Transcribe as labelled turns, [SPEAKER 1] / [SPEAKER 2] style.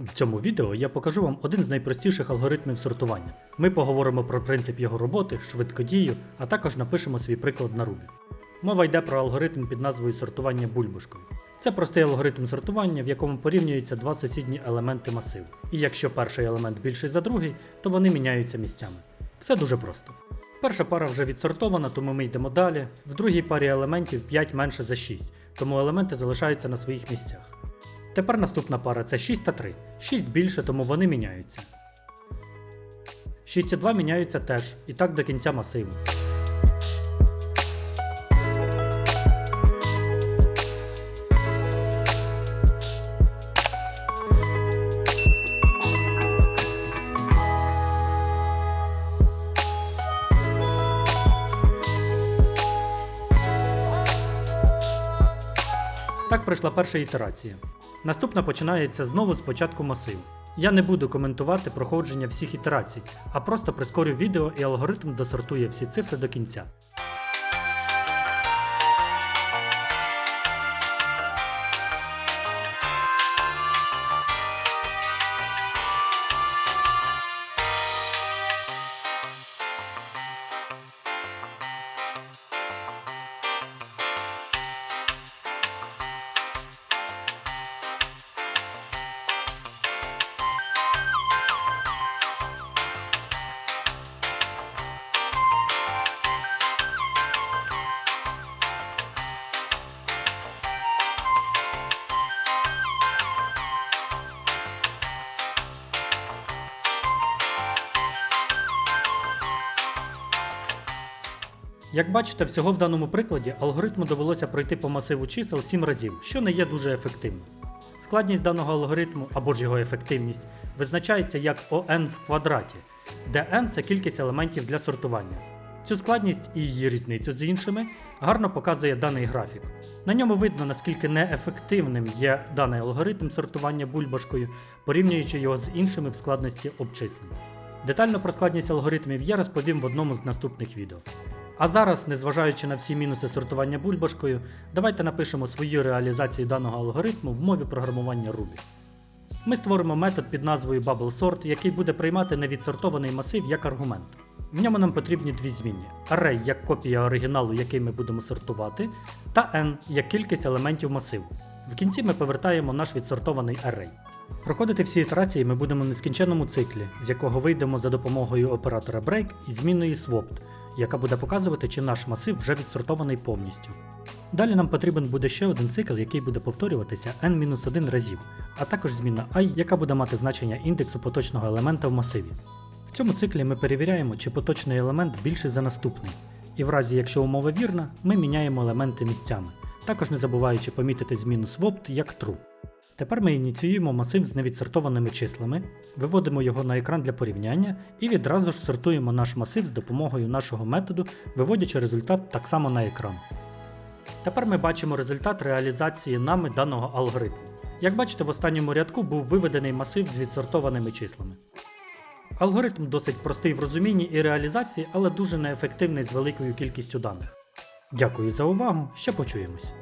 [SPEAKER 1] В цьому відео я покажу вам один з найпростіших алгоритмів сортування. Ми поговоримо про принцип його роботи, швидкодію, а також напишемо свій приклад на Ruby. Мова йде про алгоритм під назвою сортування бульбашкою. Це простий алгоритм сортування, в якому порівнюються два сусідні елементи масиву. І якщо перший елемент більший за другий, то вони міняються місцями. Все дуже просто. Перша пара вже відсортована, тому ми йдемо далі. В другій парі елементів 5 менше за 6, тому елементи залишаються на своїх місцях. Тепер наступна пара це 6 та 3. 6 більше, тому вони міняються. 6 і 2 міняються теж, і так до кінця масиву. Так пройшла перша ітерація. Наступна починається знову з початку масиву. Я не буду коментувати проходження всіх ітерацій, а просто прискорю відео і алгоритм досортує всі цифри до кінця. Як бачите, всього в даному прикладі алгоритму довелося пройти по масиву чисел 7 разів, що не є дуже ефективно. Складність даного алгоритму або ж його ефективність визначається як ОН в квадраті, де n це кількість елементів для сортування. Цю складність і її різницю з іншими гарно показує даний графік. На ньому видно, наскільки неефективним є даний алгоритм сортування бульбашкою, порівнюючи його з іншими в складності обчислень. Детально про складність алгоритмів я розповім в одному з наступних відео. А зараз, незважаючи на всі мінуси сортування бульбашкою, давайте напишемо свою реалізацію даного алгоритму в мові програмування Ruby. Ми створимо метод під назвою BubbleSort, який буде приймати невідсортований масив як аргумент. В ньому нам потрібні дві змінні: array як копія оригіналу, який ми будемо сортувати, та n як кількість елементів масиву. В кінці ми повертаємо наш відсортований array. Проходити всі ітерації ми будемо в нескінченному циклі, з якого вийдемо за допомогою оператора break і змінної swapped, яка буде показувати, чи наш масив вже відсортований повністю. Далі нам потрібен буде ще один цикл, який буде повторюватися n-1 разів, а також зміна i, яка буде мати значення індексу поточного елемента в масиві. В цьому циклі ми перевіряємо, чи поточний елемент більший за наступний. І в разі, якщо умова вірна, ми міняємо елементи місцями, також не забуваючи помітити зміну swapped як true. Тепер ми ініціюємо масив з невідсортованими числами, виводимо його на екран для порівняння і відразу ж сортуємо наш масив з допомогою нашого методу, виводячи результат так само на екран. Тепер ми бачимо результат реалізації нами даного алгоритму. Як бачите, в останньому рядку був виведений масив з відсортованими числами. Алгоритм досить простий в розумінні і реалізації, але дуже неефективний з великою кількістю даних. Дякую за увагу, ще почуємось.